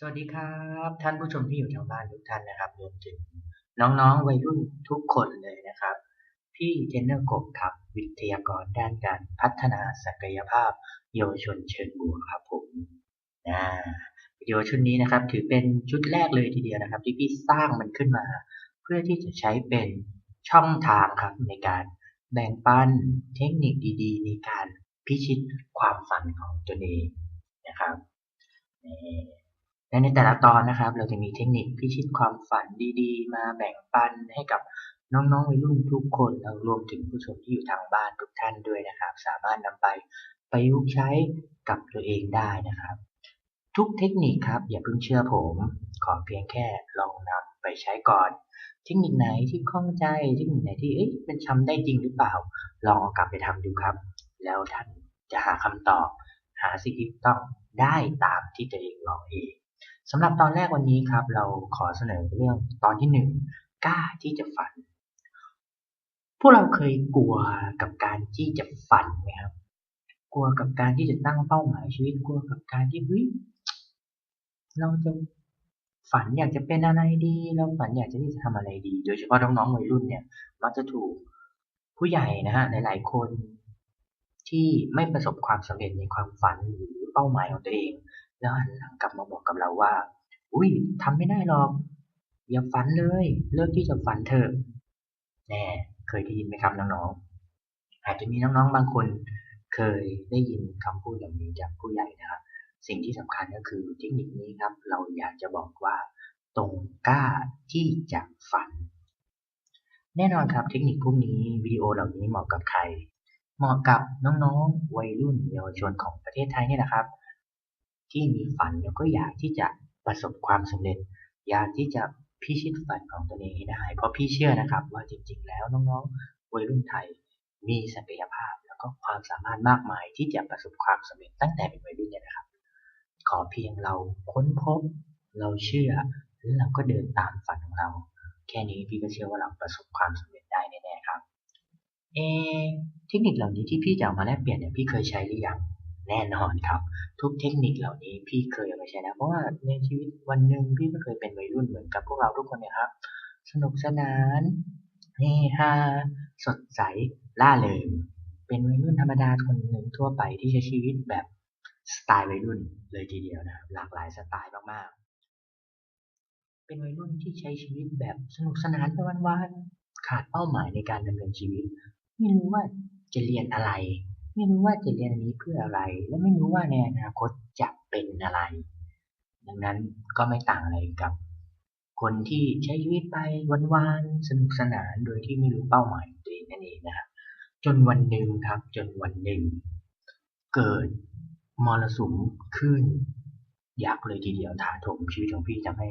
สวัสดีครับ ท่านผู้ชมที่อยู่ทางบ้านทุกท่านนะครับรวมถึงน้องๆวัยรุ่นทุกคนเลยนะครับ พี่เทนเนอร์กบครับวิทยากรด้านการพัฒนาศักยภาพ เยาวชนเชิงบวกครับผมนะวิดีโอชุดนี้นะครับ ถือเป็นชุดแรกเลยทีเดียวนะครับ ที่พี่สร้างมันขึ้นมา เพื่อที่จะใช้เป็นช่องทางครับในการแบ่งปันเทคนิคดีๆ ในการพิชิตความฝันของตนเองนะครับนี่ และในแต่ละตอนนะครับ เราจะมีเทคนิคพิชิตความฝันดีๆ มาแบ่งปันให้กับน้องๆวัยรุ่นทุกคนแล้วรวมถึงผู้ชมที่อยู่ทางบ้านทุกท่านด้วยนะครับ สามารถนำไปประยุกต์ใช้กับตัวเองได้นะครับ ทุกเทคนิคครับ อย่าเพิ่งเชื่อผม ขอเพียงแค่ลองนำไปใช้ก่อน เทคนิคไหนที่คล่องใจเทคนิคไหนที่เอ๊ะมันทำได้จริงหรือเปล่า ลองเอากลับไปทำดูครับ แล้วท่านจะหาคำตอบ หาสิ่งที่ต้องได้ตามที่ตัวเองลองเอง สำหรับตอนแรกวันนี้ครับ เราขอเสนอเรื่องตอนที่หนึ่งกล้าที่จะฝัน พวกเราเคยกลัวกับการที่จะฝันไหมครับ กลัวกับการที่จะตั้งเป้าหมายชีวิต กลัวกับการที่เฮ้ยเราจะฝันอยากจะเป็นอะไรดี เราฝันอยากจะที่จะทำอะไรดี โดยเฉพาะน้องๆวัยรุ่นเนี่ย มักจะถูกผู้ใหญ่นะฮะหลายๆคนที่ไม่ประสบความสำเร็จในความฝันหรือเป้าหมายของตัวเอง แล้วหันหลังกลับมาบอกกับเราว่า อุ้ยทำไม่ได้หรอก อย่าฝันเลย เลิกที่จะฝันเถอะ แน่ เคยได้ยินไหมครับน้องๆ อาจจะมีน้องๆ บางคน เคยได้ยินคำพูดอย่างนี้จากผู้ใหญ่นะครับ สิ่งที่สำคัญก็คือเทคนิคนี้ครับ เราอยากจะบอกว่า ตรงกล้าที่จะฝัน แน่นอนครับ เทคนิคพวกนี้วิดีโอเหล่านี้เหมาะกับใคร เหมาะกับน้องๆ วัยรุ่นเยาวชนของประเทศไทยนี่แหละครับ ที่มีฝันแล้วก็อยากที่จะประสบความสำเร็จ อยากที่จะพิชิตฝันของตัวเองให้ได้ เพราะพี่เชื่อนะครับ ว่าจริง ๆ แล้วน้องๆวัยรุ่นไทยมีศักยภาพแล้วก็ความสามารถมากมายที่จะประสบความสำเร็จตั้งแต่เป็นวัยรุ่นเนี่ยนะครับ ขอเพียงเราค้นพบ เราเชื่อแล้วเราก็เดินตามฝันของเรา แค่นี้พี่ก็เชื่อว่าเราประสบความสำเร็จได้แน่ๆครับ เอเทคนิคเหล่านี้ที่พี่จะเอามาแลกเปลี่ยนเนี่ยพี่เคยใช้หรือยัง แน่นอนครับ ทุกเทคนิคเหล่านี้พี่เคยเอาไปใช้แล้วเพราะว่าในชีวิตวันหนึ่งพี่ก็เคยเป็นวัยรุ่นเหมือนกับพวกเราทุกคนนะครับ สนุกสนานเฮฮาสดใสล่าเริงเป็นวัยรุ่นธรรมดาคนหนึ่งทั่วไปที่ใช้ชีวิตแบบสไตล์วัยรุ่นเลยทีเดียวนะครับหลากหลายสไตล์มากๆ เป็นวัยรุ่นที่ใช้ชีวิตแบบสนุกสนานไปวันๆขาดเป้าหมายในการดำเนินชีวิต ไม่รู้ว่าจะเรียนอะไร ไม่รู้ว่าจะเรียนอันนี้เพื่ออะไร และไม่รู้ว่าในอนาคตจะเป็นอะไร ดังนั้นก็ไม่ต่างอะไรกับ คนที่ใช้ชีวิตไปวันๆสนุกสนานโดยที่ไม่รู้เป้าหมายตัวเองนั่นเองนะครับจนวันหนึ่งครับ จนวันหนึ่ง เกิดมรสุมขึ้น ยักษ์เลยทีเดียวถาถมชีวิตของพี่ทำให้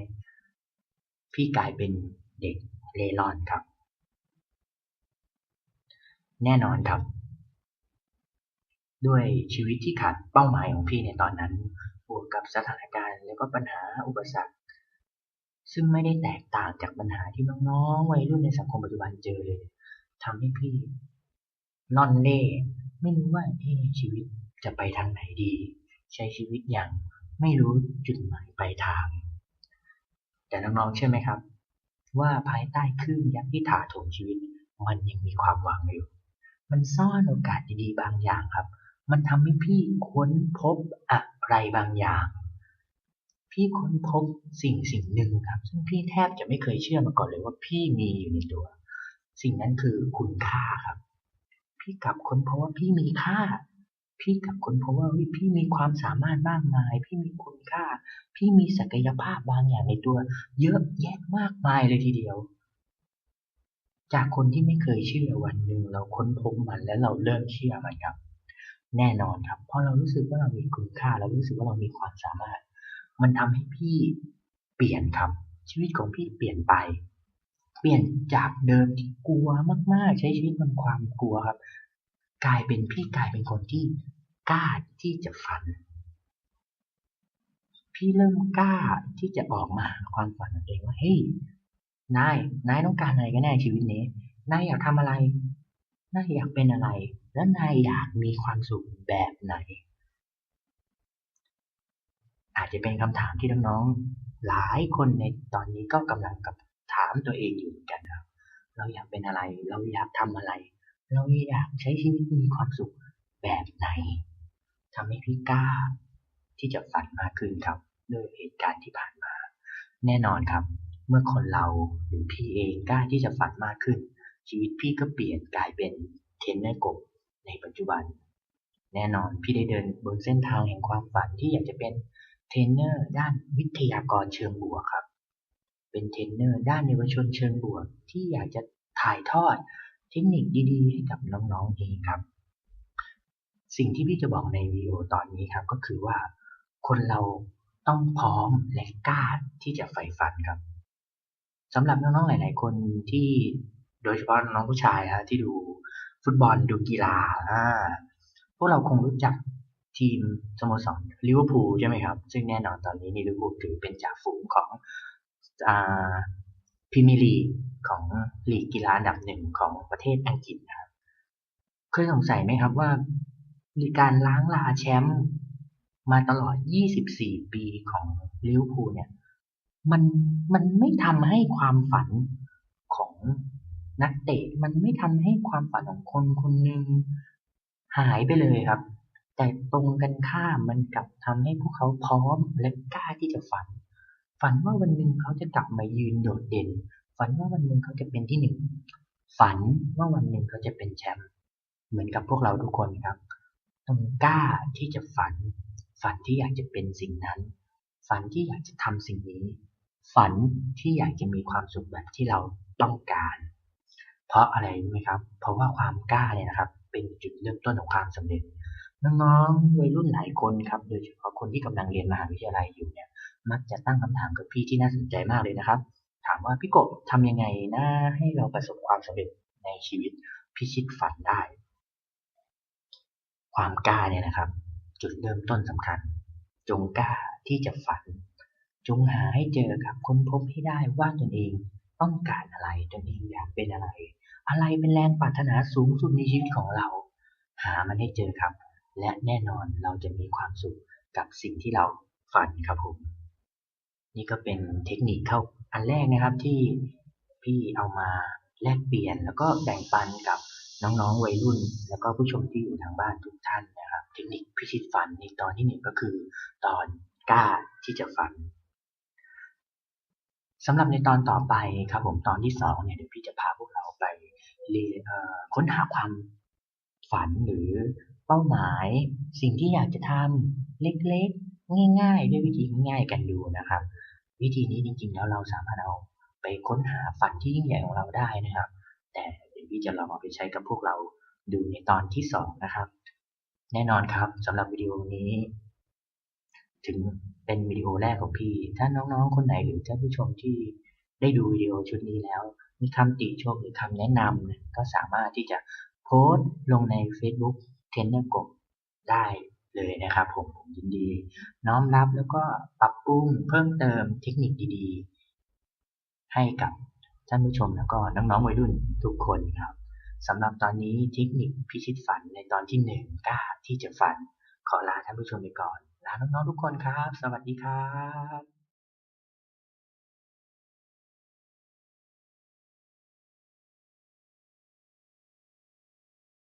พี่กลายเป็นเด็กเล่ร่อนครับ แน่นอนครับ ด้วยชีวิตที่ขาดเป้าหมายของพี่ในตอนนั้น บวกกับสถานการณ์แล้วก็ปัญหาอุปสรรค ซึ่งไม่ได้แตกต่างจากปัญหาที่น้องๆวัยรุ่นในสังคมปัจจุบันเจอเลยทำให้พี่ล่อนเล่ไม่รู้ว่าเอ๊ชีวิตจะไปทางไหนดี ใช้ชีวิตอย่างไม่รู้จุดหมายปลายทาง แต่น้องๆเชื่อไหมครับ ว่าภายใต้คลื่นยักษ์ที่ถาโถมชีวิต มันยังมีความหวังอยู่ มันซ่อนโอกาสดีๆบางอย่างครับ มันทำให้พี่ค้นพบอะไรบางอย่าง พี่ค้นพบสิ่งสิ่งหนึ่งครับ ซึ่งพี่แทบจะไม่เคยเชื่อมาก่อนเลยว่าพี่มีอยู่ในตัว สิ่งนั้นคือคุณค่าครับ พี่กลับค้นพบว่าพี่มีค่า พี่กลับค้นพบว่าพี่มีความสามารถมากมาย พี่มีคุณค่า พี่มีศักยภาพบางอย่างในตัว เยอะแยะมากมายเลยทีเดียวจากคนที่ไม่เคยเชื่อวันหนึ่งเราค้นพบมันแล้วเราเริ่มเชื่อมันครับ แน่นอนครับ เพราะเรารู้สึกว่าเรามีคุณค่า เรารู้สึกว่าเรามีความสามารถ มันทำให้พี่เปลี่ยนครับ ชีวิตของพี่เปลี่ยนไป เปลี่ยนจากเดิมที่กลัวมากๆ ใช้ชีวิตบนความกลัวครับ กลายเป็นพี่กลายเป็นคนที่กล้าที่จะฝัน พี่เริ่มกล้าที่จะออกมาความฝันของตัวเองว่าเฮ้ยนายนายต้องการอะไรกันแน่ชีวิตนี้นายอยากทำอะไรนายอยากเป็นอะไร แล้วนายอยากมีความสุขแบบไหน อาจจะเป็นคำถามที่น้องๆหลายคนในตอนนี้ก็กำลังกับถามตัวเองอยู่เหมือนกันครับเราอยากเป็นอะไร เราอยากทำอะไร เราอยากใช้ชีวิตมีความสุขแบบไหนทำให้พี่กล้า ที่จะฝันมากขึ้นครับด้วยเหตุการณ์ที่ผ่านมา แน่นอนครับ เมื่อคนเราหรือพี่เองกล้าที่จะฝันมากขึ้น ชีวิตพี่ก็เปลี่ยนกลายเป็นเทรนเนอร์กบ ในปัจจุบัน แน่นอนพี่ได้เดินบนเส้นทางแห่งความฝันที่อยากจะเป็นเทรนเนอร์ด้านวิทยากรเชิงบวกครับ เป็นเทรนเนอร์ด้านเยาวชนเชิงบวก ที่อยากจะถ่ายทอดเทคนิคดีๆ ให้กับน้องๆเองครับ สิ่งที่พี่จะบอกในวิดีโอตอนนี้ครับ ก็คือว่าคนเราต้องพร้อมและกล้าที่จะใฝ่ฝันครับสำหรับน้องๆหลาย ๆ คนที่โดยเฉพาะน้องผู้ชายฮะที่ดู ฟุตบอลดูกีฬาอ่าพวกเราคงรู้จักทีมสโมสรลิเวอร์พูลใช่ไหมครับ ซึ่งแน่นอนตอนนี้ลิเวอร์พูลถือเป็นจ่าฝูงของอ่าพรีเมียร์ลีกของลีกกีฬาอันดับหนึ่งของประเทศอังกฤษนะครับเคยสงสัยไหมครับว่าการล้างลาแชมป์มาตลอด 24 ปีของลิเวอร์พูลเนี่ย มันมันไม่ทำให้ความฝันของ นักเตะมันไม่ทำให้ความฝันของคนคนหนึ่งหายไปเลยครับ แต่ตรงกันข้ามมันกลับทำให้พวกเขาพร้อมและกล้าที่จะฝัน ฝันว่าวันหนึ่งเขาจะกลับมายืนโดดเด่น ฝันว่าวันหนึ่งเขาจะเป็นที่หนึ่งฝันว่าวันหนึ่งเขาจะเป็นแชมป์เหมือนกับพวกเราทุกคนครับต้องกล้าที่จะฝัน ฝันที่อยากจะเป็นสิ่งนั้น ฝันที่อยากจะทำสิ่งนี้ ฝันที่อยากจะมีความสุขแบบที่เราต้องการ เพราะอะไรรู้ไหมครับ เพราะว่าความกล้าเนี่ยนะครับ เป็นจุดเริ่มต้นของความสำเร็จ น้องๆวัยรุ่นหลายคนครับ โดยเฉพาะคนที่กำลังเรียนมหาวิทยาลัยอยู่เนี่ย มักจะตั้งคำถามกับพี่ที่น่าสนใจมากเลยนะครับ ถามว่าพี่กบทำยังไงนะให้เราประสบความสำเร็จในชีวิตพิชิตฝันได้ ความกล้าเนี่ยนะครับ จุดเริ่มต้นสำคัญ จงกล้าที่จะฝัน จงหาให้เจอครับค้นพบให้ได้ว่าตนเอง ต้องการอะไรตนเองอยากเป็นอะไร อะไรเป็นแรงปรารถนาสูงสุดในชีวิตของเรา หามันให้เจอครับ และแน่นอนเราจะมีความสุขกับสิ่งที่เราฝันครับผม นี่ก็เป็นเทคนิคเข้าอันแรกนะครับที่พี่เอามาแลกเปลี่ยนแล้วก็แบ่งปันกับน้องๆวัยรุ่น แล้วก็ผู้ชมที่อยู่ทางบ้านทุกท่านนะครับ เทคนิคพิชิตฝันในตอนที่หนึ่งก็คือ ตอนกล้าที่จะฝัน สำหรับในตอนต่อไปครับผมตอนที่สองเนี่ยเดี๋ยวพี่จะพาพวกเราไปค้นหาความฝันหรือเป้าหมาย สิ่งที่อยากจะทำเล็กๆ ง่ายๆ ด้วยวิธีง่ายๆกันดูนะครับ วิธีนี้จริงๆ แล้วเราสามารถเอาไปค้นหาฝันที่ยิ่งใหญ่ของเราได้นะครับ แต่เดี๋ยวพี่จะลองเอาไปใช้กับพวกเราดูในตอนที่สองนะครับ แน่นอนครับสำหรับวิดีโอนี้ ถึง เป็นวิดีโอแรกของพี่ ถ้าน้องๆ คนไหนหรือท่านผู้ชมที่ได้ดูวิดีโอชุดนี้แล้ว มีคำติชมหรือคำแนะนำก็สามารถที่จะโพสต์ลงใน Facebook เทนเนอร์กบได้เลยนะครับผมผมยินดี น้อมรับแล้วก็ปรับปรุงเพิ่มเติมเทคนิคดีๆ ให้กับท่านผู้ชมแล้วก็น้องๆวัยรุ่นทุกคนครับสำหรับตอนนี้เทคนิคพิชิตฝันในตอนที่หนึ่งกล้าที่จะฝันขอลาท่านผู้ชมไปก่อน ลาน้องๆทุกคนครับ สวัสดีครับ